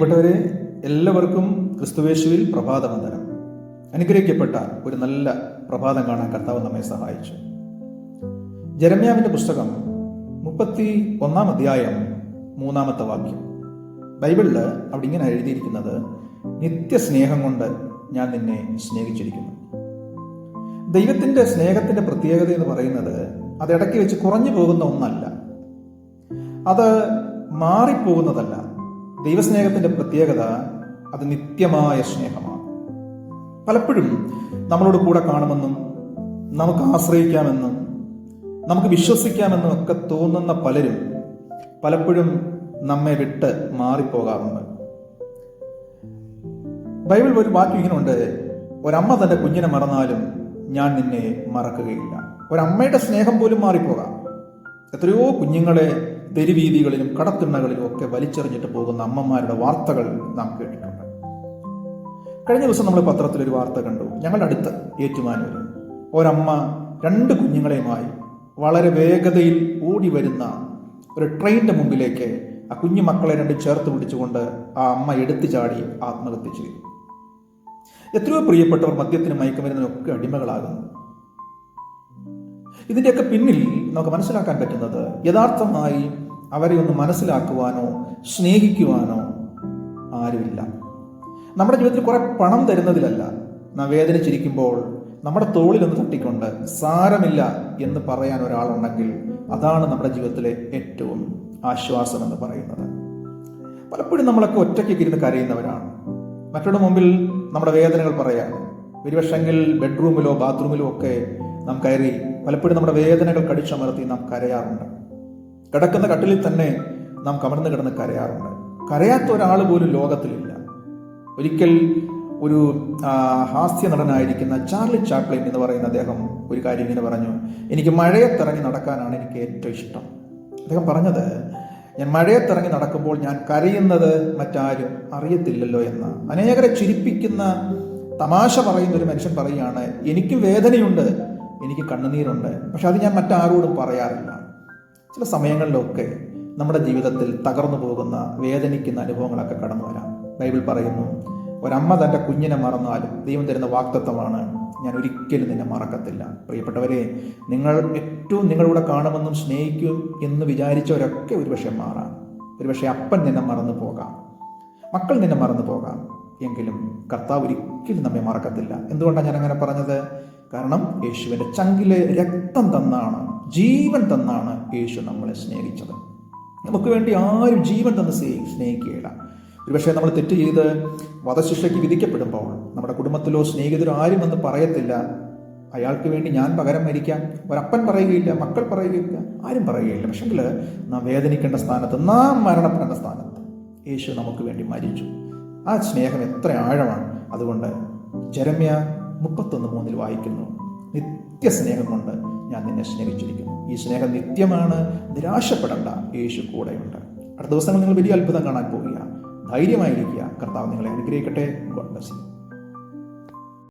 പ്രിയപ്പെട്ടവരെ എല്ലാവർക്കും ക്രിസ്തുവേശുവിൽ പ്രഭാതവന്ദനം. അനുഗ്രഹിക്കപ്പെട്ട ഒരു നല്ല പ്രഭാതം കാണാൻ കർത്താവ് നമ്മെ സഹായിച്ചു. ജരമ്യാവിന്റെ പുസ്തകം മുപ്പത്തി ഒന്നാം അധ്യായം മൂന്നാമത്തെ വാക്യം. ബൈബിളിൽ അവിടെ ഇങ്ങനെ എഴുതിയിരിക്കുന്നത് നിത്യസ്നേഹം കൊണ്ട് ഞാൻ നിന്നെ സ്നേഹിച്ചിരിക്കുന്നു. ദൈവത്തിന്റെ സ്നേഹത്തിന്റെ പ്രത്യേകത എന്ന് പറയുന്നത് അത് ഇടയ്ക്ക് വെച്ച് കുറഞ്ഞു പോകുന്ന ഒന്നല്ല. അത് മാറിപ്പോകുന്നതല്ല. ദൈവസ്നേഹത്തിന്റെ പ്രത്യേകത അത് നിത്യമായ സ്നേഹമാണ്. പലപ്പോഴും നമ്മളോട് കൂടെ കാണുമെന്നും നമുക്ക് ആശ്രയിക്കാമെന്നും നമുക്ക് വിശ്വസിക്കാമെന്നും ഒക്കെ തോന്നുന്ന പലരും പലപ്പോഴും നമ്മെ വിട്ട് മാറിപ്പോകാറുണ്ട്. ബൈബിൾ ഒരു വാക്യം ഇങ്ങനെ ഉണ്ട് ഒരമ്മ തന്റെ കുഞ്ഞിനെ മറന്നാലും ഞാൻ നിന്നെ മറക്കുകയില്ല. ഒരമ്മയുടെ സ്നേഹം പോലും മാറിപ്പോകാം. എത്രയോ കുഞ്ഞുങ്ങളെ തെരുവീതികളിലും കടത്തിണ്ണകളിലും ഒക്കെ വലിച്ചെറിഞ്ഞിട്ട് പോകുന്ന അമ്മമാരുടെ വാർത്തകൾ നാം കേട്ടിട്ടുണ്ട്. കഴിഞ്ഞ ദിവസം നമ്മൾ പത്രത്തിൽ ഒരു വാർത്ത കണ്ടു. ഞങ്ങളുടെ അടുത്ത് ഏറ്റുമാനൂർ ഒരമ്മ രണ്ട് കുഞ്ഞുങ്ങളെയുമായി വളരെ വേഗതയിൽ ഓടി വരുന്ന ഒരു ട്രെയിനിന്റെ മുമ്പിലേക്ക് ആ കുഞ്ഞു മക്കളെ രണ്ട് ചേർത്ത് പിടിച്ചുകൊണ്ട് ആ അമ്മ എടുത്തു ചാടി ആത്മഹത്യ ചെയ്തു. എത്രയോ പ്രിയപ്പെട്ടവർ മദ്യത്തിനും മയക്കുമരുന്നിനൊക്കെ അടിമകളാകുന്നു. ഇതിന്റെയൊക്കെ പിന്നിൽ നമുക്ക് മനസ്സിലാക്കാൻ പറ്റുന്നത് യഥാർത്ഥമായി അവരെ ഒന്ന് മനസ്സിലാക്കുവാനോ സ്നേഹിക്കുവാനോ ആരുമില്ല. നമ്മുടെ ജീവിതത്തിൽ കുറെ പണം തരുന്നതിലല്ല. നാം വേദനിച്ചിരിക്കുമ്പോൾ നമ്മുടെ തോളിൽ ഒന്ന് തട്ടിക്കൊണ്ട് സാരമില്ല എന്ന് പറയാൻ ഒരാളുണ്ടെങ്കിൽ അതാണ് നമ്മുടെ ജീവിതത്തിലെ ഏറ്റവും ആശ്വാസം എന്ന് പറയുന്നത്. പലപ്പോഴും നമ്മളൊക്കെ ഒറ്റയ്ക്ക് ഇരുന്ന് കരയുന്നവരാണ്. മറ്റുള്ള മുമ്പിൽ നമ്മുടെ വേദനകൾ പറയാം. ഒരുപക്ഷെങ്കിൽ ബെഡ്റൂമിലോ ബാത്റൂമിലോ ഒക്കെ നാം കയറി പലപ്പോഴും നമ്മുടെ വേദനകൾ കടിച്ചമർത്തി നാം കരയാറുണ്ട്. കിടക്കുന്ന കട്ടിലിൽ തന്നെ നാം കമർന്ന് കിടന്ന് കരയാറുണ്ട്. കരയാത്ത ഒരാൾ പോലും ലോകത്തിലില്ല. ഒരിക്കൽ ഒരു ഹാസ്യ നടനായിരിക്കുന്ന ചാർലി ചാപ്ലിൻ എന്ന് പറയുന്ന അദ്ദേഹം ഒരു കാര്യം ഇങ്ങനെ പറഞ്ഞു. എനിക്ക് മഴയത്തിറങ്ങി നടക്കാനാണ് എനിക്ക് ഏറ്റവും ഇഷ്ടം. അദ്ദേഹം പറഞ്ഞത് ഞാൻ മഴയത്തിറങ്ങി നടക്കുമ്പോൾ ഞാൻ കരയുന്നത് മറ്റാരും അറിയത്തില്ലല്ലോ എന്ന്. അനേകരെ ചിരിപ്പിക്കുന്ന തമാശ പറയുന്ന ഒരു മനുഷ്യൻ പറയുകയാണ് എനിക്കും വേദനയുണ്ട്. എനിക്ക് കണ്ണുനീരുണ്ട്. പക്ഷെ അത് ഞാൻ മറ്റാരോടും പറയാറില്ല. ചില സമയങ്ങളിലൊക്കെ നമ്മുടെ ജീവിതത്തിൽ തകർന്നു പോകുന്ന വേദനിക്കുന്ന അനുഭവങ്ങളൊക്കെ കടന്നു വരാം. ബൈബിൾ പറയുന്നു ഒരമ്മ തന്റെ കുഞ്ഞിനെ മറന്നാലും ദൈവം തരുന്ന വാക്തത്വമാണ് ഞാൻ ഒരിക്കലും നിന്നെ മറക്കത്തില്ല. പ്രിയപ്പെട്ടവരെ നിങ്ങൾ ഏറ്റവും നിങ്ങളുടെ കാണുമെന്നും സ്നേഹിക്കും എന്ന് വിചാരിച്ചവരൊക്കെ ഒരുപക്ഷെ മാറാം. ഒരുപക്ഷെ അപ്പൻ നിന്നെ മറന്നു പോകാം. മക്കൾ നിന്നെ മറന്നു പോകാം. എങ്കിലും കർത്താവ് ഒരിക്കലും നമ്മെ മറക്കത്തില്ല. എന്തുകൊണ്ടാണ് ഞാൻ അങ്ങനെ പറഞ്ഞത്? കാരണം യേശുവിന്റെ ചങ്കിലെ രക്തം തന്നാണ് ജീവൻ തന്നാണ് യേശു നമ്മളെ സ്നേഹിച്ചത്. നമുക്ക് വേണ്ടി ആരും ജീവൻ തന്ന് സ്നേഹി സ്നേഹിക്കുകയില്ല. ഒരുപക്ഷെ നമ്മൾ തെറ്റ് ചെയ്ത് വധശിക്ഷയ്ക്ക് വിധിക്കപ്പെടുമ്പോൾ നമ്മുടെ കുടുംബത്തിലോ സ്നേഹിതരോ ആരും എന്ന് പറയത്തില്ല. അയാൾക്ക് വേണ്ടി ഞാൻ പകരം മരിക്കാം. ഒരപ്പൻ പറയുകയില്ല മക്കൾ പറയുകയില്ല ആരും പറയുകയില്ല. പക്ഷെങ്കിൽ നാം വേദനിക്കേണ്ട സ്ഥാനത്ത് നാം മരണപ്പെടേണ്ട സ്ഥാനത്ത് യേശു നമുക്ക് വേണ്ടി മരിച്ചു. ആ സ്നേഹം എത്ര ആഴമാണ്. അതുകൊണ്ട് ജരമ്യ മുപ്പത്തൊന്ന് മൂന്നിൽ വായിക്കുന്നു. നിത്യസ്നേഹം കൊണ്ട് ഞാൻ നിന്നെ സ്നേഹിച്ചിരിക്കുന്നു. ഈ സ്നേഹം നിത്യമാണ്. നിരാശപ്പെടേണ്ട. യേശു കൂടെയുണ്ട്. അടുത്ത ദിവസങ്ങൾ നിങ്ങൾ വലിയ അത്ഭുതം കാണാൻ പോവുക ധൈര്യമായിരിക്കുക. കർത്താവ് നിങ്ങളെ അനുഗ്രഹിക്കട്ടെ. God bless